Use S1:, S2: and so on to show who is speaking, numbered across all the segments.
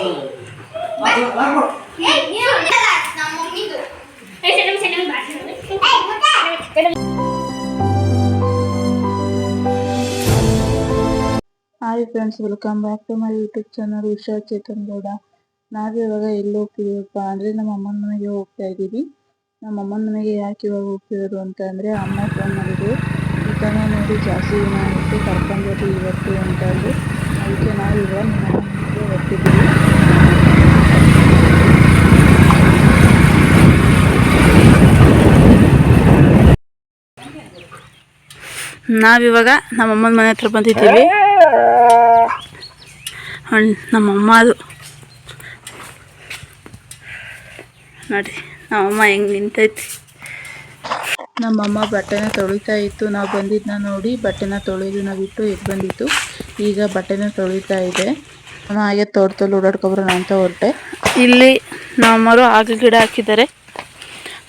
S1: Hi friends welcome back to my YouTube channel Usha Chetan Gowda ನಾವು ಇವಾಗ ಎಲ್ಲಿ ಹೋಗ್ತಿದೀವಪ್ಪ ಅಂದರೆ ನಮ್ಮ ಅಮ್ಮನ ಮನೆಗೆ ಹೋಗ್ತಾ ಇದ್ದೀವಿ. ನಮ್ಮ ಅಮ್ಮನ ಮನೆಗೆ ಯಾಕೆ ಇವಾಗ ಹೋಗ್ತಿರೋದು ಅಂತ ಅಂದರೆ ಅಮ್ಮ ಫೋನ್ ಮಾಡಿದ್ರು. ಈ ನೋಡಿ ಜಾಸ್ತಿ ದಿನ ಆಗುತ್ತೆ ಕರ್ಕೊಂಡ್ಬರ್ರಿ ಇವತ್ತು ಅಂತ ಅದಕ್ಕೆ ನಾವು ಇವಾಗ ನಮ್ಮ ಮನೆಗೆ ಹೋಗ್ತಿದ್ದೀವಿ. ನಾವಿವಾಗ ನಮ್ಮಮ್ಮನ ಮನೆ ಹತ್ರ ಬಂದಿದ್ದೀವಿ. ನಮ್ಮಮ್ಮ ಅದು ನೋಡಿ ನಮ್ಮಮ್ಮ ಹೆಂಗೆ ನಿಂತೈತಿ. ನಮ್ಮಮ್ಮ ಬಟ್ಟೆನ ತೊಳಿತಾ ಇತ್ತು. ನಾವು ಬಂದಿದ್ದನ್ನ ನೋಡಿ ಬಟ್ಟೆನ ನಾವು ಬಿಟ್ಟು ಎದ್ದು ಬಂದಿತ್ತು. ಈಗ ಬಟ್ಟೆನ ತೊಳಿತಾ ಇದೆ. ನಾನು ಹಾಗೆ ತೋಟದಲ್ಲಿ ಓಡಾಡ್ಕೊಬರೋಣ ಅಂತ ಹೊರಟೆ. ಇಲ್ಲಿ ನಮ್ಮವರು ಆಗ ಗಿಡ ಹಾಕಿದ್ದಾರೆ.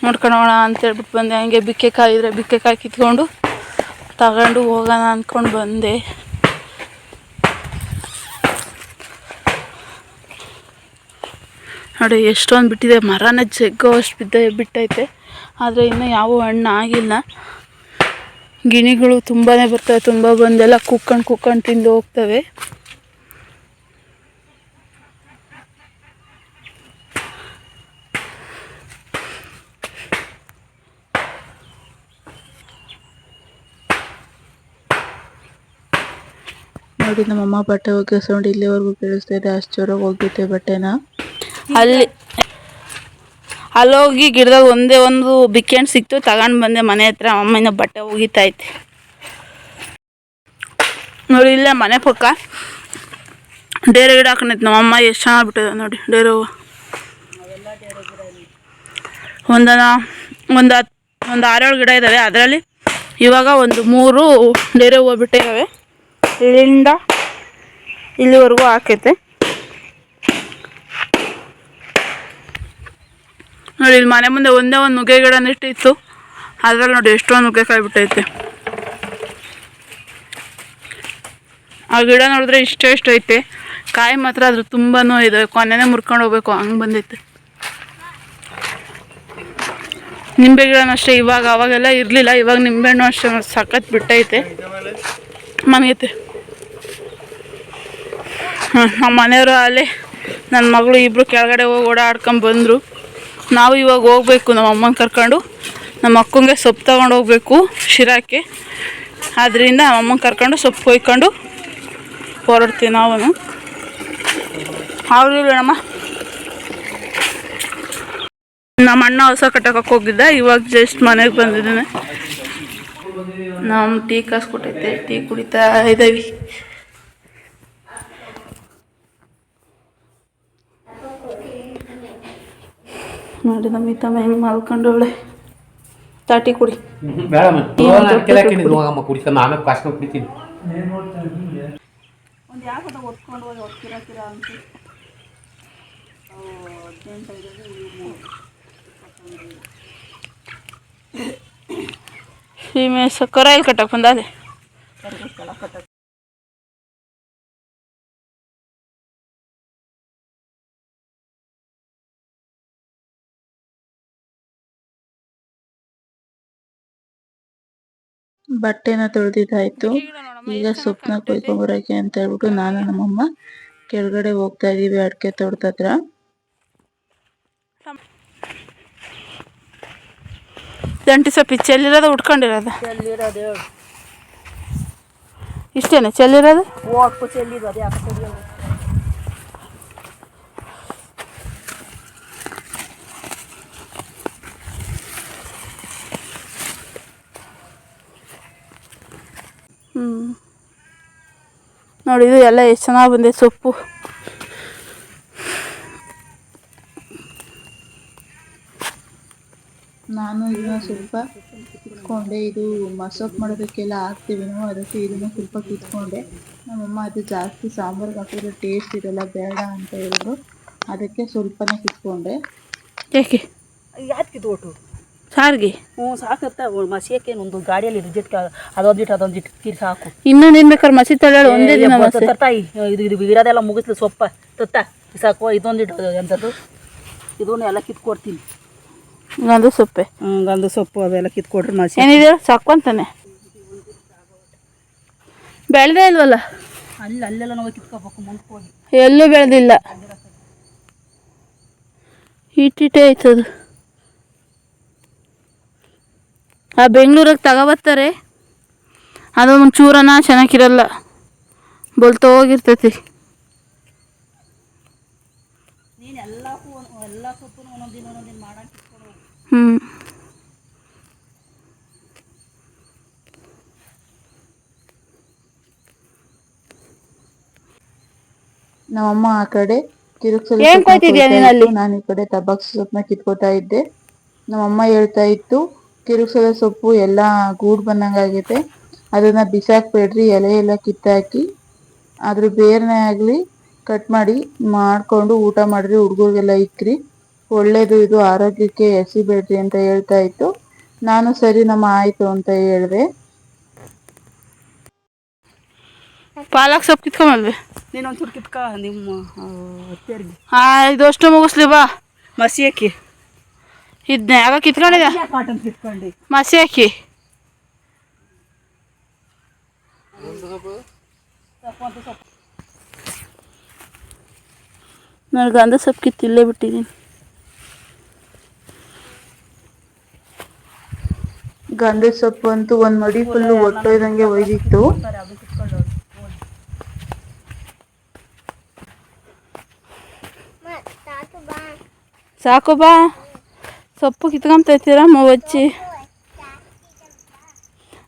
S1: ನೋಡ್ಕೊಳೋಣ ಅಂತ ಹೇಳ್ಬಿಟ್ಟು ಬಂದೆ. ಹಂಗೆ ಬಿಕ್ಕೆ ಕಾಯಿದ್ರೆ ಬಿಕ್ಕೆ ಕಾಯಿ ಕಿತ್ಕೊಂಡು ತಗೊಂಡು ಹೋಗೋಣ ಅಂದ್ಕೊಂಡು ಬಂದೆ. ನೋಡಿ, ಎಷ್ಟೊಂದು ಬಿಟ್ಟಿದೆ ಮರನ ಜಗ್ಗೋ ಅಷ್ಟು ಬಿದ್ದ, ಬಿಟ್ಟೈತೆ. ಆದರೆ ಇನ್ನೂ ಯಾವ ಹಣ್ಣು ಆಗಿಲ್ಲ. ಗಿಣಿಗಳು ತುಂಬಾ ಬರ್ತವೆ, ತುಂಬ ಬಂದೆಲ್ಲ ಕುಕ್ಕೊಂಡು ಕುಕ್ಕೊಂಡು ತಿಂದು ಹೋಗ್ತವೆ. ನೋಡಿ ನಮ್ಮಮ್ಮ ಬಟ್ಟೆ ಒಗ್ಗಿಸ್ಕೊಂಡು ಇಲ್ಲಿವರೆಗೂ ಕೇಳಿಸ್ತಾ ಇದೆ, ಅಷ್ಟು ಜೋರಾಗಿ ಹೋಗಿದ್ದೆ ಬಟ್ಟೆನ. ಅಲ್ಲಿ ಅಲ್ಲೋಗಿ ಗಿಡದಾಗ ಒಂದೇ ಒಂದು ಹಣ್ಣು ಸಿಕ್ತು, ತಗೊಂಡು ಬಂದೆ ಮನೆ ಹತ್ರ ಅಮ್ಮನ ಬಟ್ಟೆ ಒಗಿತೈತೆ ನೋಡಿ, ಇಲ್ಲೇ ಮನೆ ಪಕ್ಕ. ಡೇರೆ ಗಿಡ ಹಾಕೊಂಡೈತೆ ನಮ್ಮಮ್ಮ ಎಷ್ಟು ಚೆನ್ನಾಗಿ ಬಿಟ್ಟಿದೆ ನೋಡಿ, ಡೇರೆ ಹೂವು. ಒಂದನ, ಒಂದು ಹತ್ತು ಒಂದು ಆರೇಳು ಗಿಡ ಇದ್ದಾವೆ ಅದರಲ್ಲಿ ಇವಾಗ ಒಂದು ಮೂರು ಡೇರೆ ಹೂವು ಬಿಟ್ಟಿದ್ದಾವೆ. ಇಲ್ಲಿಂದ ಇಲ್ಲಿವರೆಗೂ ಹಾಕೈತೆ. ನೋಡಿ, ಇಲ್ಲಿ ಮನೆ ಮುಂದೆ ಒಂದೇ ಒಂದು ನುಗ್ಗೆ ಗಿಡ ನೆಟ್ಟಿತ್ತು ಅದ್ರಲ್ಲಿ ನೋಡಿ ಎಷ್ಟೊಂದು ನುಗ್ಗೆಕಾಯಿ ಬಿಟ್ಟೈತೆ. ಆ ಗಿಡ ನೋಡಿದ್ರೆ ಇಷ್ಟ ಇಷ್ಟ ಐತೆ. ಕಾಯಿ ಮಾತ್ರ ಅದ್ರ ತುಂಬಾ ಇದೆ. ಕೊನೆನೇ ಮುರ್ಕೊಂಡು ಹೋಗ್ಬೇಕು. ಹಂಗೆ ಬಂದೈತೆ. ನಿಂಬೆ ಗಿಡನೂ ಅಷ್ಟೇ, ಇವಾಗ, ಅವಾಗೆಲ್ಲ ಇರಲಿಲ್ಲ. ಇವಾಗ ನಿಂಬೆಹಣ್ಣು ಅಷ್ಟೇ, ಸಖತ್ ಬಿಟ್ಟೈತೆ. ಮನೆಗೈತೆ ನಮ್ಮ ಮನೆಯವರು ಅಲ್ಲೇ ನನ್ನ ಮಗಳು ಇಬ್ಬರು ಕೆಳಗಡೆ ಹೋಗಿ ಓಡಾಡ್ಕೊಂಡು ಬಂದರು. ನಾವು ಇವಾಗ ಹೋಗ್ಬೇಕು, ನಮ್ಮ ಅಮ್ಮನ ಕರ್ಕೊಂಡು. ನಮ್ಮ ಅಕ್ಕಂಗೆ ಸೊಪ್ಪು ತಗೊಂಡು ಹೋಗ್ಬೇಕು ಶಿರಾಕ್ಕೆ ಆದ್ದರಿಂದ ನಮ್ಮ ಅಮ್ಮನ ಕರ್ಕೊಂಡು ಸೊಪ್ಪು ಕೊಯ್ಕೊಂಡು ಹೊರಡ್ತೀವಿ ನಾವು ಅವ್ರಿಲ್ಲಮ್ಮ ನಮ್ಮ ಅಣ್ಣ ಹೊಸ ಕಟ್ಟಕ್ಕೆ ಹೋಗಿದ್ದ, ಇವಾಗ ಜಸ್ಟ್ ಮನೆಗೆ ಬಂದಿದ್ದಾನೆ. ನಮ್ಮ ಟೀ ಕಾಸ್ಕೊಟ್ಟೈತೆ ಟೀ ಕುಡಿತಾ ಇದ್ದೀವಿ ನೋಡಿ ನಮ್ಮ ತಮ್ಮ ಹೆಂಗೆ ಮಲ್ಕೊಂಡವಳೆ ತಾಟಿ ಕುಡಿ. ಒಂದು ಯಾಕದ ಒತ್ಕೊಂಡು ಹೋಗಿ ಅಂತ. ಸೀಮೆ ಸಕ್ಕರೆ ಕಟ್ಟಕ್ ಕಟ್ಟಕ್ಕೆ ಬಂದಾದೆ. ಬಟ್ಟೆನ ತೊಳೆದಿದ್ದಾಯ್ತು. ಈಗ ಸೊಪ್ಪನ್ನ ಕೊಯ್ಕೊಂಬರಕ್ಕೆ ಅಂತ ಹೇಳ್ಬಿಟ್ಟು ನಾನು ನಮ್ಮಮ್ಮ ಕೆಳಗಡೆ ಹೋಗ್ತಾ ಇದೀವಿ ಅಡಿಕೆ ತೋಟದ ಜಂಟಿ ಸೊಪ್ಪಿ ಚೆಲ್ಲಿರೋದು ಉಟ್ಕೊಂಡಿರೋದು?
S2: ಚೆಲ್ಲಿರೋದು.
S1: ಇಷ್ಟೇನೆ? ಚೆಲ್ಲಿರೋದು?
S2: ಓಟ್ಕು
S1: ನೋಡಿ ಇದು ಎಲ್ಲ ಎಷ್ಟು ಚೆನ್ನಾಗಿ ಬಂದಿದೆ ಸೊಪ್ಪು. ನಾನು ಇದನ್ನ ಸ್ವಲ್ಪ ಕಿತ್ಕೊಂಡೆ. ಇದು ಮಸೊಪ್ಪು ಮಾಡೋದಕ್ಕೆಲ್ಲ ಹಾಕ್ತೀವಿ ನಾವು ಅದಕ್ಕೆ ಇದನ್ನ ಸ್ವಲ್ಪ ಕಿತ್ಕೊಂಡೆ. ನಮ್ಮಮ್ಮ ಅದು ಜಾಸ್ತಿ ಸಾಂಬಾರ್ಗೆ ಹಾಕಿದ್ರೆ ಟೇಸ್ಟ್ ಇರಲ್ಲ ಬೇಡ ಅಂತ ಹೇಳಿದ್ರು. ಅದಕ್ಕೆ ಸ್ವಲ್ಪನೇ ಕಿತ್ಕೊಂಡೆ. ಯಾಕೆ?
S2: ಯಾಕೆ ಓಟು
S1: ಸಾರಿಗೆ?
S2: ಹ್ಞೂ ಸಾಕತ್ತ. ಮಸಿಯಕ್ಕೆ ಒಂದು ಗಾಡಿಯಲ್ಲಿ ರಿಜಿಟ್ ಅದೊಂದು ಜಿಟ್ ಅದೊಂದು ತೀರಿ ಸಾಕು.
S1: ಇನ್ನೊಂದು ಏನ್ ಬೇಕಾದ್ರೆ ಮಸಿ ತಳ್ಳ ಒಂದೇ ದಿನ
S2: ತರ್ತಾಯಿ ಇದು ಇದು ಇರೋದೆಲ್ಲ ಮುಗಿಸ್ಲಿ ಸೊಪ್ಪ ತತ್ತ ಸಾಕು ಇದೊಂದು ಇಟ್ಟು ಎಂಥದ್ದು ಇದನ್ನು ಎಲ್ಲ ಕಿತ್ಕೊಡ್ತೀನಿ
S1: ಗಂಧ ಸೊಪ್ಪೆ.
S2: ಗಂಧ ಸೊಪ್ಪು ಅದೆಲ್ಲ ಕಿತ್ಕೊಡ್ರಿ ಮಸಿ.
S1: ಏನಿದೆ? ಸಾಕು ಅಂತಾನೆ. ಬೆಳೆದೇ ಇಲ್ವಲ್ಲ?
S2: ಅಲ್ಲಿ ಅಲ್ಲೆಲ್ಲ ನಾವು ಕಿತ್ಕೋಬೇಕು ಮುಂದ್ಕೋಗಿ
S1: ಎಲ್ಲೂ ಬೆಳೆದಿಲ್ಲ. ಇಟ್ಟಿಟ್ಟೇ ಆಯ್ತದು. ಆ ಬೆಂಗಳೂರಿಗೆ ತಗೋಬರ್ತಾರೆ. ಅದು ಚೂರನ ಚೆನ್ನಾಗಿರಲ್ಲ. ಬೊಲ್ತ ಹೋಗಿರ್ತೈತಿ. ಹ್ಞೂ
S3: ನಮ್ಮಮ್ಮ ಆ ಕಡೆ
S1: ನಾನು
S3: ಈ ಕಡೆ ತಬಾಕ್ಸ್ ಸೊಪ್ಪನ್ನ ಕಿತ್ಕೋತಾ ಇದ್ದೆ. ನಮ್ಮಮ್ಮ ಹೇಳ್ತಾ ಇತ್ತು ಕಿರುಕ್ಸಲ ಸೊಪ್ಪು ಎಲ್ಲ ಗೂಡ್ ಬಂದಂಗಾಗೈತೆ ಅದನ್ನ ಬಿಸಾಕ್ಬೇಡ್ರಿ ಎಲೆ ಎಲ್ಲ ಕಿತ್ತಾಕಿ ಅದ್ರ ಬೇರ್ನೆ ಆಗಲಿ ಕಟ್ ಮಾಡಿ ಮಾಡಿಕೊಂಡು ಊಟ ಮಾಡ್ರಿ ಹುಡುಗರಿಗೆಲ್ಲ ಇಕ್ರಿ. ಒಳ್ಳೇದು ಇದು ಆರೋಗ್ಯಕ್ಕೆ ಎಸಿಬೇಡ್ರಿ ಅಂತ ಹೇಳ್ತಾ ಇತ್ತು. ನಾನು ಸರಿ ನಮ್ಮ ಆಯಿತು ಅಂತ ಹೇಳಿದೆ.
S1: ಪಾಲಕ್ ಸೊಪ್ಪು ಕಿತ್ಕೊಂಬಲ್ವಿ
S2: ನೀನು ಒಂಚೂರು ಕಿತ್ಕ ನಿಮ್ಮ
S1: ಹಾಂ ಇದು ಅಷ್ಟು ಮುಗಿಸ್ಲಿ ಬಾ.
S2: ಮಸಿ ಹಾಕಿ
S1: ಇದನ್ನ ಯಾವಾಗ ಕಿತ್ಕೊಂಡಿದ್ಯಾ
S2: ಕಾಟನ್ ಕಿತ್ಕೊಂಡು
S1: ಮಸಿ ಹಾಕಿ ನಾನು ಗಂಧ ಸೊಪ್ಪು ಕಿತ್ತು ಇಲ್ಲೇ ಬಿಟ್ಟಿದ್ದೀನಿ
S3: ಗಂಧದ ಸೊಪ್ಪು ಅಂತೂ ಒಂದ್ ಮಡಿ ಫುಲ್ಲು ಒಟ್ಟೊಯ್ದಂಗೆ ಒಯ್ದಿತ್ತು
S2: ಅದು ಕಿತ್ಕೊಂಡು ಹೋಗಿ.
S1: ಸಾಕು ಬಾ ಸೊಪ್ಪು ಕಿತ್ಕೊಂತೈತೀರಾ ಮಚ್ಚಿ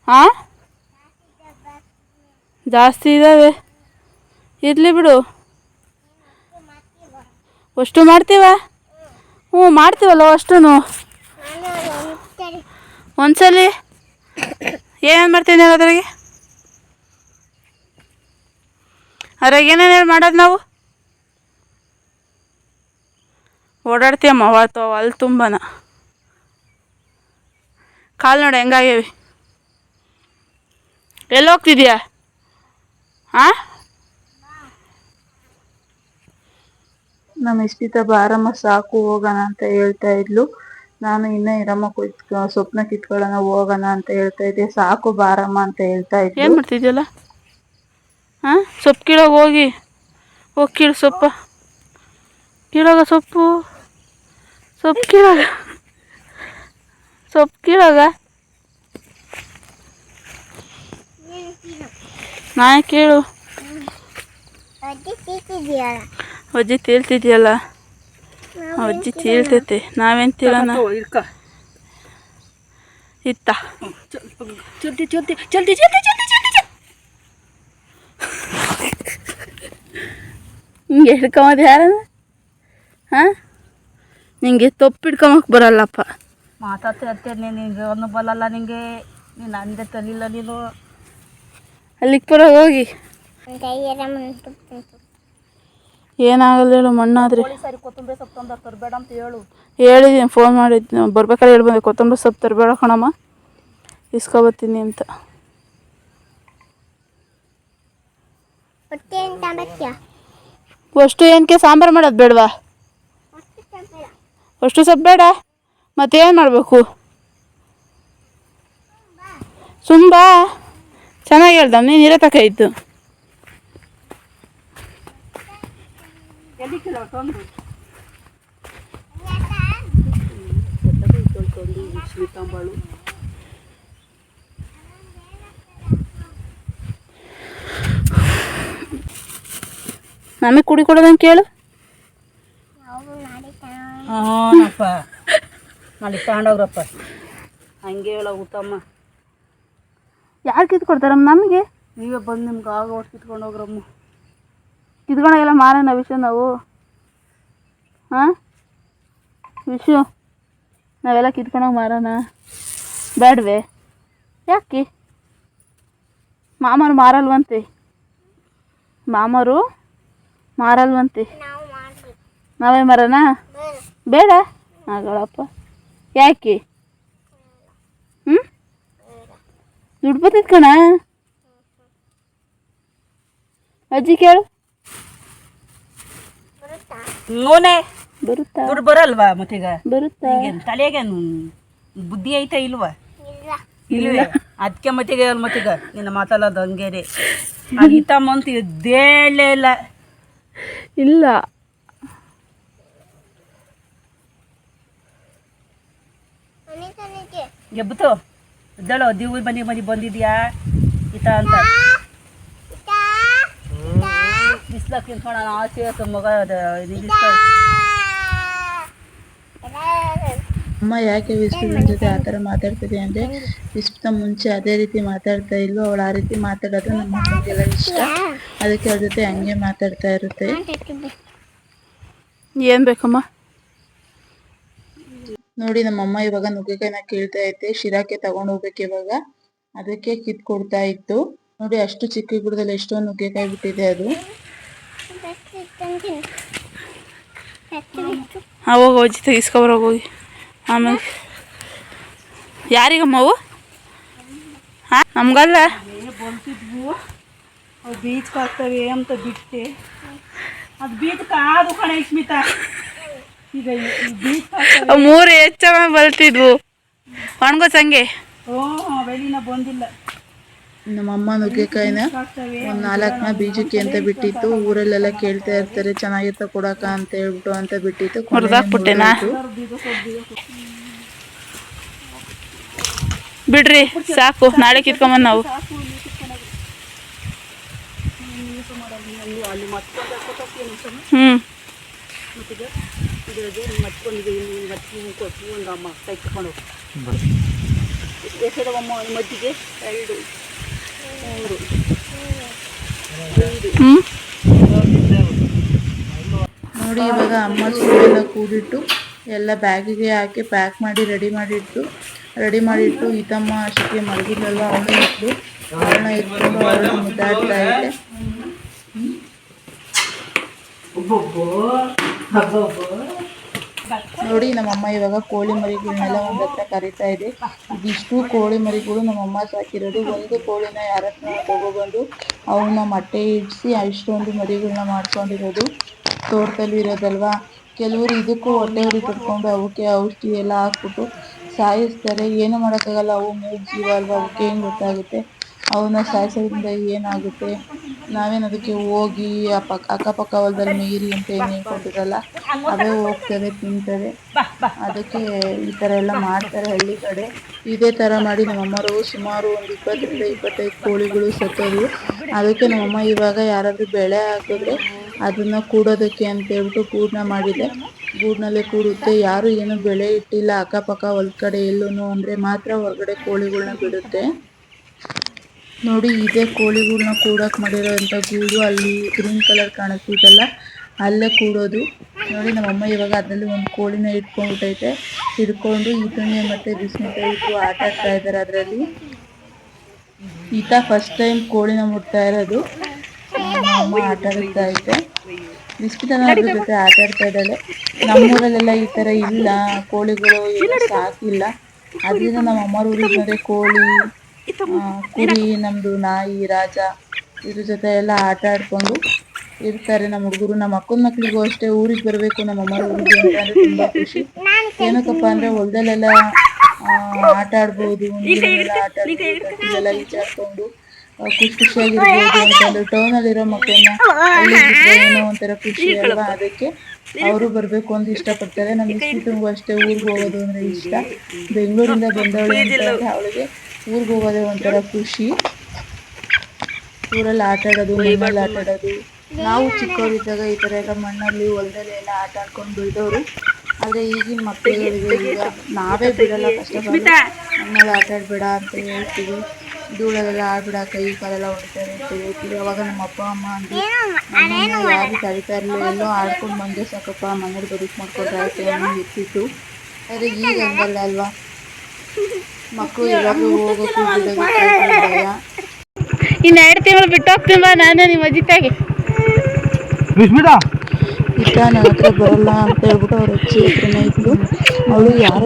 S1: ಹಾಂ ಜಾಸ್ತಿ ಇದ್ದಾವೆ ಇರಲಿ ಬಿಡು. ಅಷ್ಟು ಮಾಡ್ತೀವ? ಹ್ಞೂ, ಮಾಡ್ತೀವಲ್ಲ ಅಷ್ಟು ಒಂದ್ಸಲಿ ಏನೇನು ಮಾಡ್ತೀನಿ ಅದ್ರಾಗೆ? ಅದ್ರಾಗ ಏನೇನು ಮಾಡೋದು ನಾವು? ಓಡಾಡ್ತೀವಮ್ಮ ಅವತ್ತು ಅಲ್ಲಿ ತುಂಬನ. ಕಾಲು ನೋಡಿ ಹೆಂಗಾಗ್ಯವಿ? ಎಲ್ಲಿ ಹೋಗ್ತಿದ್ಯಾ ಹಾಂ
S3: ನಮ್ಮ ಇಷ್ಟಿತ ಬಾರಮ್ಮ ಸಾಕು ಹೋಗೋಣ ಅಂತ ಹೇಳ್ತಾ ಇದ್ಲು. ನಾನು ಇನ್ನ ಇರಮ್ಮ ಕುಯ್ತ್ ಸ್ವಪ್ನ ಕಿತ್ಕೊಳ್ಳೋಣ ಹೋಗೋಣ ಅಂತ ಹೇಳ್ತಾ ಇದ್ದೆ. ಸಾಕು ಬಾರಮ್ಮ ಅಂತ ಹೇಳ್ತಾ ಇದ್ದೆ
S1: ಏನು ಮಾಡ್ತಿದ್ಯಲ್ಲ? ಹಾಂ ಸೊಪ್ಪು ಕೀಳೋಗಿ ಹೋಗಿ. ಹೋಗಿ ಕೀಳು ಸೊಪ್ಪ. ಕೀಳೋಗ ಸೊಪ್ಪು. ಸೊಪ್ಪು ಕೀಳೋಗ. ಸೊಪ್ಪು ಕೀಳಾಗ? ನಾ ಕೇಳು. ಅಜ್ಜಿ ತೀಳ್ತಿದ್ಯಲ್ಲ? ಅಜ್ಜಿ ತೇಲ್ತೈತೆ ನಾವೇನು ತೇಳೋಣ? ಇತ್ತ.
S2: ಜಲ್ದಿ ಜಲ್ದಿ ಜಲ್ದಿ ಜಲ್ದಿ ಜಲ್ದಿ
S1: ಹಿಂಗೆ ಹಿಡ್ಕೊಂಬದು ಯಾರನ್ನ? ಹಾಂ? ನಿಂಗೆ ತೊಪ್ಪು ಹಿಡ್ಕೊಂಬಕ್ಕೆ ಬರಲ್ಲಪ್ಪ.
S2: ಮಾತಾಡ್ತಾ ಇರ್ತೇನೆ ನಿನಗೆ ಒಂದು ಬಲ್ಲಲ್ಲ ನಿಂಗೆ. ನೀನು ಅಂದೆ ತಲಿಲ್ಲ ನೀನು.
S1: ಅಲ್ಲಿಗೆ ಪರ ಹೋಗಿ. ಏನಾಗಲ್ಲ ಹೇಳು ಮಣ್ಣಾದ್ರೆ.
S2: ಸರಿ ಸಾರಿ ಕೊತ್ತಂಬರಿ ಸೊಪ್ಪು ತಂದ ತರಬೇಡ ಅಂತ ಹೇಳು.
S1: ಹೇಳಿದ್ದೀನಿ ಫೋನ್ ಮಾಡಿದ್ದು ಬರ್ಬೇಕಾದ್ರೆ ಹೇಳಿ ಬಂದೆ ಕೊತ್ತಂಬರಿ ಸೊಪ್ಪು ತರಬೇಡ ಕಣಮ್ಮ. ಇಸ್ಕೊಬತ್ತೀನಿ ಅಂತ. ಅಷ್ಟು ಏನಕ್ಕೆ ಸಾಂಬಾರು ಮಾಡೋದು ಬೇಡವಾ? ಅಷ್ಟು ಸೊಪ್ಪು ಬೇಡ. ಮತ್ತೇನು ಮಾಡಬೇಕು? ತುಂಬ ಚೆನ್ನಾಗಿ ಹೇಳ್ದ ನೀನು ತಕ ಇತ್ತು ನಮಗೆ ಕುಡಿ ಕೊಡೋದಂಗೆ ಕೇಳು.
S2: ಹಾನಪ್ಪ ನಾಳೆ ತಗೊಂಡೋಗ್ರಪ್ಪ ಹಂಗೆ ಹೇಳ ಊಟಮ್ಮ
S1: ಯಾರು ಕಿತ್ಕೊಡ್ತಾರಮ್ಮ ನಮಗೆ?
S2: ನೀವೇ ಬಂದು ನಿಮ್ಗೆ ಆಗ ಒಟ್ಟು ಕಿತ್ಕೊಂಡು ಹೋಗ್ರಮ್ಮ.
S1: ಕಿತ್ಕೊಂಡಾಗೆಲ್ಲ ಮಾರೋಣ ವಿಷಯ ನಾವು. ಹಾಂ? ವಿಷು ನಾವೆಲ್ಲ ಕಿತ್ಕೊಂಡೋಗಿ ಮಾರೋಣ ಬೇಡವೆ ಯಾಕೆ? ಮಾಮರು ಮಾರಲ್ವಂತೆ. ಮಾಮರು ಮಾರಲ್ವಂತೆ. ನಾವೇ ಮಾರೋಣ ಬೇಡ. ಆಗಳಪ್ಪ. ಯಾಕೆ? ಹ್ಮ್? ದುಡ್ಡು ಬರ್ತೈತೆ ಕಣ? ಅಜ್ಜಿ ಕೇಳು.
S2: ನೋನೆ
S1: ಬರುತ್ತಾ?
S2: ದುಡ್ಡು ಬರಲ್ವಾ ಮತ್ತೀಗ?
S1: ಬರುತ್ತಾ?
S2: ತಲೆಗೆ ಬುದ್ಧಿ ಐತೆ ಇಲ್ವಾ? ಇಲ್ವೇ? ಅದಕ್ಕೆ ಮತ್ತೀಗ ಮತ್ತೀಗ ನಿನ್ನ ಮಾತಾಡೋದು ಹಂಗೇರಿ. ಅಂತ ಮಂತ್ ಇದ್ದೇಳೇ ಇಲ್ಲ.
S1: ಇಲ್ಲ.
S2: ಎಬ್ಬತು ಇದ್ದಳು ದಿವ್ ಮನೆ ಮನೆ ಬಂದಿದ್ಯಾ? ಈತ ಅಂತ. ನಿಂತ್ಕೊಂಡ ಆಸೆ ಆಯ್ತು ಮಗ.
S3: ಅಮ್ಮ ಯಾಕೆ ವಿಸ್ಪುತನ ಜೊತೆ ಆ ಥರ ಮಾತಾಡ್ತಿದೆ ಅಂದರೆ ವಿಸ್ಪುತ ಮುಂಚೆ ಅದೇ ರೀತಿ ಮಾತಾಡ್ತಾ ಇಲ್ವೋ ಅವಳು ಆ ರೀತಿ ಮಾತಾಡೋದು ನಮ್ಮ ಮಕ್ಕಳಿಗೆಲ್ಲ ಇಷ್ಟ. ಅದಕ್ಕೆ ಅವ್ರ ಜೊತೆ ಹಂಗೆ ಮಾತಾಡ್ತಾ ಇರುತ್ತೆ.
S1: ಏನು ಬೇಕಮ್ಮ?
S3: ನೋಡಿ ನಮ್ಮಮ್ಮ ಇವಾಗ ನುಗ್ಗೆಕಾಯಿನ ಕೀಳ್ತಾ ಐತೆ ಶಿರಾಕ್ಕೆ ತಗೊಂಡ್ ಹೋಗ್ಬೇಕು ಇವಾಗ. ಅದಕ್ಕೆ ಕಿತ್ ಕೊಡ್ತಾ ಇತ್ತು. ನೋಡಿ ಅಷ್ಟು ಚಿಕ್ಕ ಗಿಡದಲ್ಲಿ ಎಷ್ಟೋ ನುಗ್ಗೆಕಾಯಿ ಬಿಟ್ಟಿದೆ ಅದು.
S1: ಅವಾಗ ಹೋಗಿ ತೆಗಿಸ್ಕೊಬರೋಗಿ ಹೋಗಿ ಆಮೇಲೆ. ಯಾರಿಗಮ್ಮ ಅವು? ಹಾಂ ನಮ್ಗಲ್ಲ?
S2: ಬೀಚ್ ಹಾಕ್ತವೆ ಅಂತ ಬಿಟ್ಟೆ. ಅದು ಬೀಚ್ ಕಾದು ಕಣೆ ಸ್ಮಿತಾ
S1: ಮೂರು ಹೆಚ್ಚ ಬಲ್ತಿದ್ವು. ಒಣಗೋ ಸಂಗೆ.
S2: ಓ ಬೆಳಿನ ಬಂದಿಲ್ಲ.
S3: ನಮ್ಮಮ್ಮ ನುಗ್ಗೆಕಾಯಿನ ಒಂದ್ ನಾಲ್ಕನ ಬೀಜಕ್ಕೆ ಅಂತ ಬಿಟ್ಟಿತ್ತು. ಊರಲ್ಲೆಲ್ಲ ಕೇಳ್ತಾ ಇರ್ತಾರೆ ಚೆನ್ನಾಗಿತ್ತ ಕೊಡಕ ಅಂತ ಹೇಳ್ಬಿಟ್ಟು ಅಂತ ಬಿಟ್ಟಿತ್ತು.
S1: ಬಿಡ್ರಿ ಸಾಕು. ನಾಳೆ ಕಿತ್ಕೊಂಬಂದು ನಾವು.
S2: ಅಲ್ಲಿ ಮತ್ಕೊಂಡು ಹಿಂಗೆ ಇದು ಮತ್ಕೊಂಡಿಗೆ ಕೊಟ್ಟು ಒಂದು ಅಮ್ಮ ಕೈ ತಗೊಂಡು ಎಸೆದವಮ್ಮ ಮದ್ದಿಗೆ ಎರಡು. ಮೂರು.
S3: ನೋಡಿ ಇವಾಗ ಅಮ್ಮ ಸೂರೆಲ್ಲ ಕೂಡಿಟ್ಟು ಎಲ್ಲ ಬ್ಯಾಗಿಗೆ ಹಾಕಿ ಪ್ಯಾಕ್ ಮಾಡಿ ರೆಡಿ ಮಾಡಿಟ್ಟು ರೆಡಿ ಮಾಡಿಟ್ಟು ಈತಮ್ಮ ಅಷ್ಟಕ್ಕೆ ಮಲಗಿದ್ಲಲ್ಲ ಅವಳು ಇಟ್ಟು ಅವಳನ್ನ ಇಟ್ಕೊಂಡು ಅವಳು ಮುದ್ದಾಡ್ತಾ ಇದೆ ನೋಡಿ, ನಮ್ಮಮ್ಮ ಇವಾಗ ಕೋಳಿ ಮರಿಗಳನ್ನೆಲ್ಲ ಒಂದ್ ಹತ್ರ ಕರಿತಾ ಇದೆ. ಇದಿಷ್ಟು ಕೋಳಿ ಮರಿಗಳು ನಮ್ಮಮ್ಮ ಸಾಕಿರೋದು. ಒಂದು ಕೋಳಿನ ಯಾರ ತಗೋಬಂದು ಅವನ್ನ ಮೊಟ್ಟೆ ಇಡಿಸಿ ಅಷ್ಟೊಂದು ಮರಿಗಳನ್ನ ಮಾಡ್ಕೊಂಡಿರೋದು. ತೋಟದಲ್ಲಿ ಇರೋದಲ್ವಾ? ಕೆಲವರು ಇದಕ್ಕೂ ಹೊಟ್ಟೆ ಉರಿ ಕಟ್ಕೊಂಡು ಅವಕ್ಕೆ ಔಷಧಿ ಎಲ್ಲ ಹಾಕ್ಬಿಟ್ಟು ಸಾಯಿಸ್ತಾರೆ. ಏನು ಮಾಡೋಕ್ಕಾಗಲ್ಲ. ಅವು ಮೂರು ಜೀವ ಅಲ್ವಾ? ಅವಕ್ಕೆ ಏನು ಗೊತ್ತಾಗುತ್ತೆ? ಅವನ್ನ ಸಾಯಿಸೋದ್ರಿಂದ ಏನಾಗುತ್ತೆ? ನಾವೇನು ಅದಕ್ಕೆ ಹೋಗಿ ಆ ಪಕ್ಕ ಅಕ್ಕಪಕ್ಕ ಹೊಲದಲ್ಲಿ ಮೇಯ್ರಿ ಅಂತ ಏನು ಹೇಳ್ಕೊಟ್ಟಿರಲ್ಲ, ಅವೇ ಹೋಗ್ತವೆ ತಿಂತವೆ ಅದಕ್ಕೆ ಈ ತರ ಎಲ್ಲ ಮಾಡ್ತಾರೆ ಹಳ್ಳಿ ಕಡೆ. ಇದೇ ತರ ಮಾಡಿ ನಮ್ಮಮ್ಮರು ಸುಮಾರು ಒಂದು ಇಪ್ಪತ್ತರಿಂದ ಇಪ್ಪತ್ತೈದು ಕೋಳಿಗಳು ಸತ್ತೋದ್ವು ಅದಕ್ಕೆ ನಮ್ಮಮ್ಮ ಇವಾಗ ಯಾರಾದ್ರೂ ಬೆಳೆ ಹಾಕಿದ್ರೆ ಅದನ್ನ ಕೂಡೋದಕ್ಕೆ ಅಂತ ಹೇಳ್ಬಿಟ್ಟು ಗೂಡನ್ನ ಮಾಡಿದೆ. ಗೂಡ್ನಲ್ಲೇ ಕೂಡುತ್ತೆ. ಯಾರು ಏನು ಬೆಳೆ ಇಟ್ಟಿಲ್ಲ ಅಕ್ಕಪಕ್ಕ ಹೊಲದ ಕಡೆ ಎಲ್ಲೂ ಅಂದರೆ ಮಾತ್ರ ಹೊರಗಡೆ ಕೋಳಿಗಳನ್ನ ಬಿಡುತ್ತೆ. ನೋಡಿ, ಇದೇ ಕೋಳಿಗಳ್ನ ಕೂಡಕ್ ಮಾಡಿರೋಂಥ ಗೂಡು, ಅಲ್ಲಿ ಗ್ರೀನ್ ಕಲರ್ ಕಾಣಿಸ್ತಿದಲ್ಲ ಅಲ್ಲೇ ಕೂಡೋದು. ನೋಡಿ, ನಮ್ಮಮ್ಮ ಇವಾಗ ಅದರಲ್ಲಿ ಒಂದು ಕೋಳಿನ ಇಟ್ಕೊಂಡ್ಬಿಟ್ಟೈತೆ. ಹಿಡ್ಕೊಂಡು ಈತನ್ಯ ಮತ್ತೆ ಬಿಸ್ಮಿತ ಇಟ್ಟು ಆಟ ಆಡ್ತಾ ಇದ್ದಾರೆ ಅದರಲ್ಲಿ. ಈತ ಫಸ್ಟ್ ಟೈಮ್ ಕೋಳಿನ ಮುಟ್ತಾ ಇರೋದು. ನಮ್ಮಮ್ಮ ಆಟ ಆಡ್ತಾ ಐತೆ ಬಿಸ್ಮಿತನ ಅದ್ರ ಜೊತೆ ಆಟ ಆಡ್ತಾ ಇದ್ದಾಳೆ. ನಮ್ಮೂರಲ್ಲೆಲ್ಲ ಈ ತರ ಇಲ್ಲ. ಕೋಳಿಗಳು ಸಾಕಿಲ್ಲ. ಅದರಿಂದ ನಮ್ಮ ಅಮ್ಮರ ಊರಿಗೆ ಕೋಳಿ ಕುರಿ ನಮ್ದು ನಾಯಿ ರಾಜ ಇದ್ರ ಜೊತೆ ಎಲ್ಲ ಆಟ ಆಡ್ಕೊಂಡು ಇರ್ತಾರೆ ನಮ್ಮ ಹುಡುಗರು. ನಮ್ಮ ಅಕ್ಕನ ಮಕ್ಳಿಗೂ ಅಷ್ಟೇ ಊರಿಗೆ ಬರಬೇಕು ನಮ್ಮ ಅಮ್ಮ ಊರಿಗೆ ಅಂತ ಅಂದ್ರೆ ತುಂಬಾ ಖುಷಿ. ಏನಕ್ಕಪ್ಪ ಅಂದ್ರೆ ಹೊಲದಲ್ಲೆಲ್ಲ ಆಟ ಆಡ್ಬೋದು ನೀರಲ್ಲೆಲ್ಲ ಆಟ ಈಜಾಡ್ಕೊಂಡು ಖುಷಿ ಖುಷಿಯಾಗಿರ್ಬೋದು ಅಂತಂದ್ರೆ ಟೌನ್ ಅಲ್ಲಿರೋ ಮಕ್ಕಳನ್ನ ಅಲ್ಲಿ ಏನೋ ಒಂಥರ ಖುಷಿ ಅಲ್ವಾ ಅದಕ್ಕೆ ಅವರು ಬರ್ಬೇಕು ಅಂತ ಇಷ್ಟಪಡ್ತಾರೆ. ನಮ್ಮ ಕುಟುಂಬ ಅಷ್ಟೇ ಊರಿಗೆ ಹೋಗೋದು ಅಂದ್ರೆ ಇಷ್ಟ. ಬೆಂಗಳೂರಿಂದ ಬಂದವಳು ಅಂತ ಅವಳಿಗೆ ಊರಿಗೆ ಹೋಗೋದೇ ಒಂಥರ ಖುಷಿ. ಊರಲ್ಲಿ ಆಟ ಆಡೋದು ಮಣ್ಣಲ್ಲಿ ಆಟ ಆಡೋದು. ನಾವು ಚಿಕ್ಕವರಿದ್ದಾಗ ಈ ಥರ ಎಲ್ಲ ಮಣ್ಣಲ್ಲಿ ಹೊಲದಲ್ಲಿ ಎಲ್ಲ ಆಟ ಆಡ್ಕೊಂಡು ಬೆಳೆದವರು. ಆದರೆ ಈಗಿನ ಮಕ್ಕಳಿಗೆ ಈಗ ನಾವೇ ಬಿಡಲ್ಲ ಕಷ್ಟಪಟ್ಟು ಮಣ್ಣಲ್ಲಿ ಆಟ ಆಡಬೇಡ ಅಂತ ಹೇಳ್ತೀವಿ. ಧೂಳಲ್ಲೆಲ್ಲ ಆಡ್ಬಿಡ ಕೈ ಕಾಲೆಲ್ಲ ಹೊಡಿತಾರೆ ಅಂತ ಹೇಳ್ತೀವಿ. ಅವಾಗ ನಮ್ಮ ಅಪ್ಪ ಅಮ್ಮ ಅಂದ್ರೆ ನಮ್ಮನ್ನ ಯಾರು ಕರಿತಾ ಇರಲಿಲ್ಲ ಎಲ್ಲೋ ಆಡ್ಕೊಂಡು ಬಂದೆ ಸಾಕಪ್ಪ ಮನೇಲಿ ಬದುಕು ಮಾಡ್ಕೊಂಡ್ರೆ ಆಯ್ತು ಅನ್ನೋ ಇರ್ತಿತ್ತು. ಆದರೆ ಈಗ ಹಂಗಲ್ಲ ಅಲ್ವಾ? ಮಕ್ಕಳು ಇನ್ನ ಭಯ
S1: ಇನ್ನು ಎರಡು ತಿಂಗಳು ಬಿಟ್ಟು ಹೋಗ್ತೀನಿ ಬಾ ನಾನು ನಿಮ್ಮ
S4: ಅಜಿತಾಗೆ.
S3: ಇಷ್ಟ ನನ್ನ ಹತ್ರ ಬರಲ್ಲ ಅಂತ ಹೇಳ್ಬಿಟ್ಟು ಅವ್ರ ಅಜ್ಜಿ ಹತ್ರನೇ ಇತ್ತು ಅವಳು ಯಾರ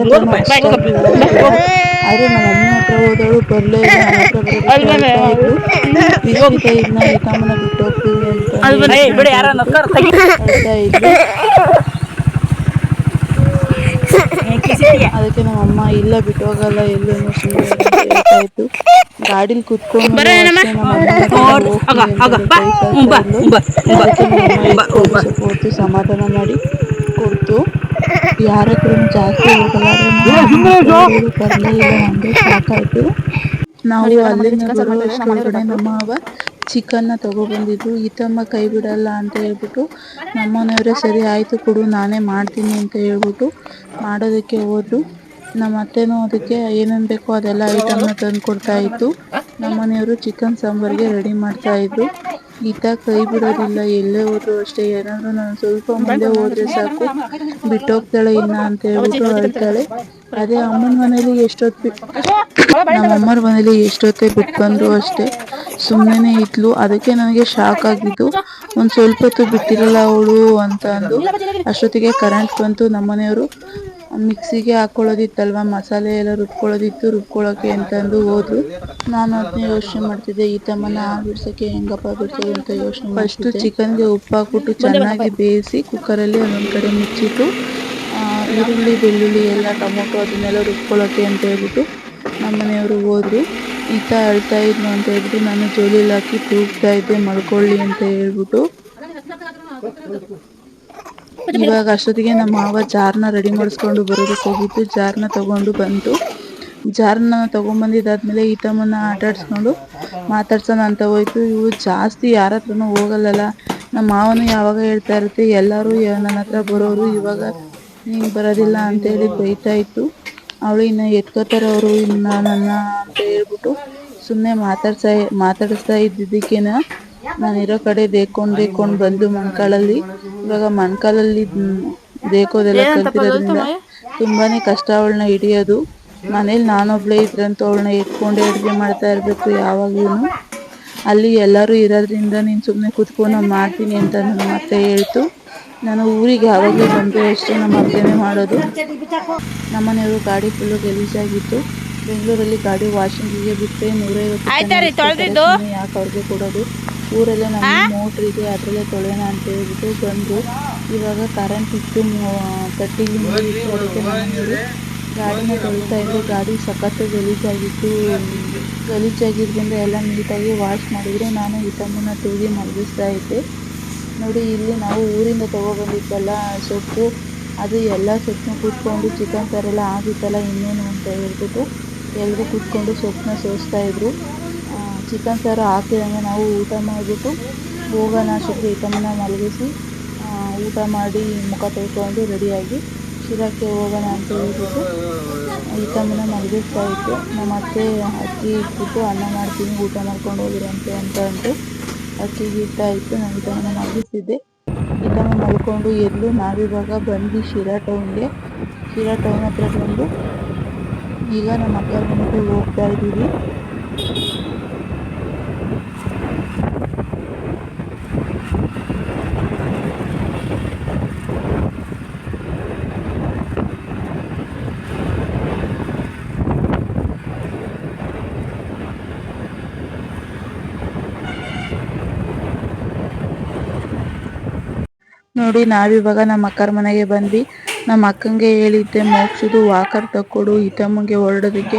S3: ಆದ್ರೆ ನಮ್ಮ ಅಮ್ಮ ಹತ್ರ ಹೋದವಳು ಬರಲೇ ಇಲ್ಲ ನನ್ನ ಹತ್ರ ಇದ್ಲು ಬಿಟ್ಟು ಹೋಗ್ತೀವಿ ಅಂತ ಇದ್ಲು. ಅದಕ್ಕೆ ನಮ್ಮ ಅಮ್ಮ ಇಲ್ಲ ಬಿಟ್ಟು ಹೋಗಲ್ಲ ಎಲ್ಲೂ ಸುಮ್ಮನೆ ಹೇಳ್ತಾ ಇತ್ತು ಗಾಡಿಲಿ ಕುತ್ಕೊಂಡು
S2: ಆಗ, ಆಗ, ಬಾ. ಹ್ಮ್, ಬಾ, ಹ್ಮ್, ಬಾ, ಹ್ಮ್, ಬಾ.
S3: ಸ್ವಲ್ಪ ಹೊತ್ತು ಸಮಾಧಾನ ಮಾಡಿ ಕೊಡ್ತು ಯಾರ ಹತ್ರನು ಜಾಸ್ತಿ ಹೋಗಲ್ಲ ಆದ್ರೆ ನಮ್ಮ ಅಮ್ಮ ಹತ್ರ ಹೋಗೋದು ಬರ್ಲೇ ಇಲ್ಲ ನಮ್ಗೆ ಸಾಕಾಯ್ತು ನಾವು ಅಲ್ಲಿಂದ ಬರೋ ಅಷ್ಟೊಳಗಡೆ ನಮ್ಮ ಅವ ಚಿಕನ್ನ ಈ ಈತಮ್ಮ ಕೈ ಬಿಡಲ್ಲ ಅಂತ ಹೇಳ್ಬಿಟ್ಟು ನಮ್ಮನೆಯವರೇ ಸರಿ ಆಯ್ತು ಕೊಡು ನಾನೇ ಮಾಡ್ತೀನಿ ಅಂತ ಹೇಳ್ಬಿಟ್ಟು ಮಾಡೋದಕ್ಕೆ ಹೋದ್ರು. ನಮ್ಮ ಅತ್ತೆನೂ ಅದಕ್ಕೆ ಏನೇನು ಬೇಕೋ ಅದೆಲ್ಲ ಐಟಮ್ನ ತಂದು ಕೊಡ್ತಾ ಇತ್ತು ನಮ್ಮನೆಯವರು ಚಿಕನ್ ಸಾಂಬಾರಿಗೆ ರೆಡಿ ಮಾಡ್ತಾ ಇದ್ರು. ಈತ ಕೈ ಬಿಡೋದಿಲ್ಲ, ಎಲ್ಲೇ ಹೋದ್ರು ಅಷ್ಟೇ. ಏನಾದರೂ ನಾನು ಸ್ವಲ್ಪ ಮುಂದೆ ಹೋದ್ರೆ ಸಾಕು. ಬಿಟ್ಟೋಗ್ತಾಳೆ ಇನ್ನ ಅಂತ ಹೇಳ್ಬಿಟ್ಟು ಅಳ್ತಾಳೆ. ಅದೇ ಅಮ್ಮನ ಮನೇಲಿ ಎಷ್ಟೊತ್ತು ಬಿಟ್ಟು ನಮ್ಮ ಅಮ್ಮರ ಮನೇಲಿ ಎಷ್ಟೊತ್ತೇ ಬಿಟ್ಟು ಬಂದ್ರು ಅಷ್ಟೇ. ಸುಮ್ಮನೆ ಇದ್ಲು. ಅದಕ್ಕೆ ನನಗೆ ಶಾಕ್ ಆಗಿದ್ದು, ಒಂದು ಸ್ವಲ್ಪ ಹೊತ್ತು ಬಿಟ್ಟಿರಲ್ಲ ಅವಳು ಅಂತ ಅಂದು. ಅಷ್ಟೊತ್ತಿಗೆ ಕರೆಂಟ್ ಬಂತು ನಮ್ಮನೆಯವರು ಮಿಕ್ಸಿಗೆ ಹಾಕೊಳ್ಳೋದಿತ್ತಲ್ವಾ? ಮಸಾಲೆ ಎಲ್ಲ ರುಬ್ಕೊಳ್ಳೋದಿತ್ತು ರುಬ್ಕೊಳ್ಳೋಕೆ ಅಂತಂದು ಹೋದ್ರು. ನಾನು ಅದನ್ನ ಯೋಚನೆ ಮಾಡ್ತಿದ್ದೆ ಈ ತಮ್ಮನ ಬಿಡ್ಸೋಕ್ಕೆ ಹೆಂಗಪ್ಪ ಬಿಡ್ಸೋದು ಅಂತ ಯೋಚನೆ ಫಸ್ಟು ಚಿಕನ್ಗೆ ಉಪ್ಪು ಹಾಕ್ಬಿಟ್ಟು ಚೆನ್ನಾಗಿ ಬೇಯಿಸಿ ಕುಕ್ಕರಲ್ಲಿ ಒಂದೊಂದು ಕಡೆ ಮುಚ್ಚಿಟ್ಟು ಈರುಳ್ಳಿ ಬೆಳ್ಳುಳ್ಳಿ ಎಲ್ಲ ಟೊಮೊಟೊ ಅದನ್ನೆಲ್ಲ ರುಬ್ಕೊಳ್ಳೋಕೆ ಅಂತ ಹೇಳ್ಬಿಟ್ಟು ನಮ್ಮನೆಯವರು ಹೋದ್ರು. ಈತ ಅಳ್ತಾ ಇದ್ನು ಅಂತ ಹೇಳ್ಬಿಟ್ಟು ನಾನು ಜೋಲಿಲಿ ಹಾಕಿ ತೂಗ್ತಾ ಇದ್ದೆ ಮಲ್ಕೊಳ್ಳಿ ಅಂತ ಹೇಳ್ಬಿಟ್ಟು. ಇವಾಗ ಅಷ್ಟೊತ್ತಿಗೆ ನಮ್ಮ ಮಾವ ಜಾರ್ನ ರೆಡಿ ಮಾಡಿಸ್ಕೊಂಡು ಬರೋದಕ್ಕೆ ಹೋಗಿದ್ದು. ಜಾರ್ನ ತಗೊಂಡು ಬಂತು ಜಾರ್ನ ತಗೊಂಡ್ಬಂದಿದ್ದಾದ್ಮೇಲೆ ಈ ತಮ್ಮನ್ನ ಆಟ ಆಡಿಸ್ಕೊಂಡು ಮಾತಾಡ್ಸೋಣ ಅಂತ ಹೋಯ್ತು. ಇವು ಜಾಸ್ತಿ ಯಾರ ಹತ್ರನು ಹೋಗಲ್ಲಲ್ಲ. ನಮ್ಮ ಮಾವನು ಯಾವಾಗ ಹೇಳ್ತಾ ಇರುತ್ತೆ, ಎಲ್ಲರೂ ನನ್ನ ಹತ್ರ ಬರೋರು ಇವಾಗ ನೀನು ಬರೋದಿಲ್ಲ ಅಂತೇಳಿ ಬೈತಾ ಇತ್ತು. ಅವಳು ಇನ್ನು ಎತ್ಕೋತಾರೆ ಅವರು, ಇನ್ನು ನನ್ನ ಅಂತ ಹೇಳ್ಬಿಟ್ಟು ಸುಮ್ಮನೆ ಮಾತಾಡ್ಸ, ಮಾತಾಡಿಸ್ತಾ ಇದ್ದಿದ್ದಕ್ಕೇನ ನಾನಿರೋ ಕಡೆ ದೇಕೊಂಡು ದೇಕೊಂಡು ಬಂದು ಮಣ್ಕಾಲಲ್ಲಿ ಇವಾಗ ಮಣ್ಕಾಲಲ್ಲಿ ದೇಕೋದೆಲ್ಲ ಕಲ್ತಿರೋದ್ರಿಂದ ತುಂಬಾನೇ ಕಷ್ಟ ಅವಳನ್ನ ಹಿಡಿಯೋದು. ಮನೇಲಿ ನಾನೊಬ್ಳೇ ಇದ್ರಂತ ಅವಳನ್ನ ಎತ್ಕೊಂಡೇ ಅಡುಗೆ ಮಾಡ್ತಾ ಇರಬೇಕು ಯಾವಾಗ್ಲೂ ಅಲ್ಲಿ ಎಲ್ಲರೂ ಇರೋದ್ರಿಂದ ನೀನು ಸುಮ್ಮನೆ ಕೂತ್ಕೊಂಡು ನಾನು ಮಾಡ್ತೀನಿ ಅಂತ ನನ್ನ ಮತ್ತೆ ಹೇಳ್ತು. ನಾನು ಊರಿಗೆ ಯಾವಾಗಲೂ ಬಂದು ಅಷ್ಟೇ ನಮ್ಮ ಅತ್ತೆನೇ ಮಾಡೋದು. ನಮ್ಮನೆಯವರು ಗಾಡಿ ಫುಲ್ಲು ಗಲೀಜಾಗಿತ್ತು. ಬೆಂಗಳೂರಲ್ಲಿ ಗಾಡಿ ವಾಷಿಂಗಿಗೆ ಬಿಟ್ಟರೆ ನೂರೈವತ್ತು ಯಾಕೆ ಅವ್ರಿಗೆ ಕೊಡೋದು? ಊರಲ್ಲೇ ನಮ್ಮ ಮೋಟ್ರ್ ಇದೆ ಅದರಲ್ಲೇ ತೊಳೆಯೋಣ ಅಂತ ಹೇಳ್ಬಿಟ್ಟು ಬಂದು ಇವಾಗ ಕರೆಂಟ್ ಇತ್ತು ಕಟ್ಟಿಗೆ ಅದಕ್ಕೆ ನಮ್ಮನೆಯವರು ಗಾಡಿನ ತೊಳಿತಾ ಇದ್ದರು ಗಾಡಿ ಸಖತ್ತು ಗಲೀಜಾಗಿತ್ತು ಗಲೀಜಾಗಿದ್ದರಿಂದ ಎಲ್ಲ ನೀಟಾಗಿ ವಾಶ್ ಮಾಡಿದರೆ. ನಾನು ಈ ತಮ್ಮನ ತೂಗಿ ಮಲಗಿಸ್ತಾ ಇದ್ದೆ. ನೋಡಿ ಇಲ್ಲಿ ನಾವು ಊರಿಂದ ತೊಗೊಬಂದಿದ್ದಲ್ಲ ಸೊಪ್ಪು. ಅದು ಎಲ್ಲ ಸೊಪ್ಪನ್ನ ಕೂತ್ಕೊಂಡು ಚಿಕನ್ ಥರ ಎಲ್ಲ ಆಗಿತ್ತಲ್ಲ ಇನ್ನೇನು ಅಂತ ಹೇಳ್ಬಿಟ್ಟು ಎಲ್ಲರೂ ಕೂತ್ಕೊಂಡು ಸೊಪ್ಪನ್ನ ಸೋಸ್ತಾ ಇದ್ರು. ಚಿಕನ್ ಸಾರು ಹಾಕಿದಂಗೆ ನಾವು ಊಟ ಮಾಡಿಬಿಟ್ಟು ಹೋಗೋಣ ಈತಮ್ಮನ ಮಲಗಿಸಿ ಊಟ ಮಾಡಿ ಮುಖ ತೊಳ್ಕೊಂಡು ರೆಡಿಯಾಗಿ ಶಿರಕ್ಕೆ ಹೋಗೋಣ ಅಂತ ಹೇಳ್ಬಿಟ್ಟು ಈತಮ್ಮನ ಮಲಗಿಸ್ತಾ ಇತ್ತು ನಮ್ಮ ಅತ್ತೆ, ಅಕ್ಕಿ ಇಟ್ಬಿಟ್ಟು ಅನ್ನ ಮಾಡ್ತೀನಿ, ಊಟ ಮಾಡ್ಕೊಂಡು ಹೋಗಿರಂತೆ ಅಂತ ಅಂತು ಅಕ್ಕಿಗೆ ಇಷ್ಟ ಇತ್ತು. ನಾನು ಈತಮ್ಮನ ಮಲಗಿಸಿದ್ದೆ ಈತಮ್ಮ ಮಲ್ಕೊಂಡು ಎಲ್ಲೂ ನಾವಿವಾಗ ಬಂದು ಶಿರಾ ಟೌನ್ಗೆ. ಶಿರಾ ಟೌನ್ ಹತ್ರ ಬಂದು ಈಗ ನಮ್ಮ ಅಕ್ಕ ಮನೆಗೆ ಹೋಗ್ತಾ ಇದ್ದೀವಿ. ನೋಡಿ ನಾವಿವಾಗ ನಮ್ಮ ಅಕ್ಕರ ಮನೆಗೆ ಬಂದ್ವಿ. ನಮ್ಮ ಅಕ್ಕಂಗೆ ಹೇಳಿದ್ದೆ ಮೋಕ್ಷದು ವಾಕರ್ ತಕ್ಕೊಡು ಈತಮ್ಮಗೆ ಹೊರಡೋದಕ್ಕೆ.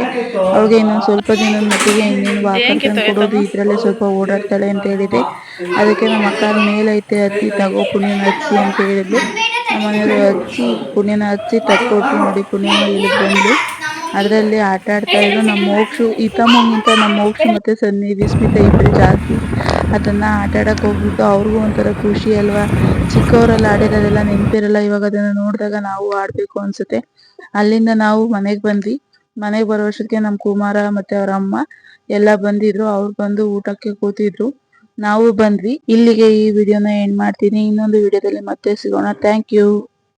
S3: ಅವಳಿಗೆ ಇನ್ನೊಂದು ಸ್ವಲ್ಪ ದಿನದ ಮಟ್ಟಿಗೆ ಇನ್ನೇನು ವಾಕರ್ ತಂದು ಕೊಡೋದು ಇದರಲ್ಲೇ ಸ್ವಲ್ಪ ಓಡಾಡ್ತಾಳೆ ಅಂತ ಹೇಳಿದೆ. ಅದಕ್ಕೆ ನಮ್ಮ ಅಕ್ಕ ಮೇಲೈತೆ ಹತ್ತಿ ತಗೋ ಪುಣ್ಯನ ಹಚ್ಚಿ ಅಂತ ಹೇಳಿದ್ಲು. ನಮ್ಮ ಮನೆಯವರು ಹಚ್ಚಿ ಪುಣ್ಯನ ಹಚ್ಚಿ ತಕ್ಕೊಟ್ಟು ನೋಡಿ ಪುಣ್ಯನ ಇಲ್ಲಿಗೆ ಬಂದು ಅದರಲ್ಲಿ ಆಟ ಆಡ್ತಾ ಇದ್ರು ನಮ್ಮ ಮೋಕ್ಷು ಈತಮ್ಮಗಿಂತ ನಮ್ಮ ಮೋಕ್ಷು ಮತ್ತೆ ಸನ್ನಿಧಿ ಸ್ಮಿತ ಇಬ್ಬರು ಜಾಸ್ತಿ. ಅದನ್ನ ಆಟ ಆಡಕ್ಕೆ ಹೋಗ್ಬಿಟ್ಟು ಅವ್ರಿಗೂ ಒಂಥರ ಖುಷಿ ಅಲ್ವಾ? ಚಿಕ್ಕವರೆಲ್ಲ ಆಡಿರೋದೆಲ್ಲ ನೆನಪಿರಲ್ಲ, ಇವಾಗ ಅದನ್ನ ನೋಡಿದಾಗ ನಾವು ಆಡ್ಬೇಕು ಅನ್ಸುತ್ತೆ. ಅಲ್ಲಿಂದ ನಾವು ಮನೆಗೆ ಬಂದ್ವಿ. ಮನೆಗೆ ಬರೋ ವರ್ಷಕ್ಕೆ ನಮ್ಮ ಕುಮಾರ ಮತ್ತೆ ಅವ್ರ ಅಮ್ಮ ಎಲ್ಲ ಬಂದಿದ್ರು. ಅವ್ರು ಬಂದು ಊಟಕ್ಕೆ ಕೂತಿದ್ರು. ನಾವು ಬಂದ್ವಿ. ಇಲ್ಲಿಗೆ ಈ ವಿಡಿಯೋನ ಎಂಡ್ ಮಾಡ್ತೀನಿ. ಇನ್ನೊಂದು ವಿಡಿಯೋದಲ್ಲಿ ಮತ್ತೆ ಸಿಗೋಣ. Thank you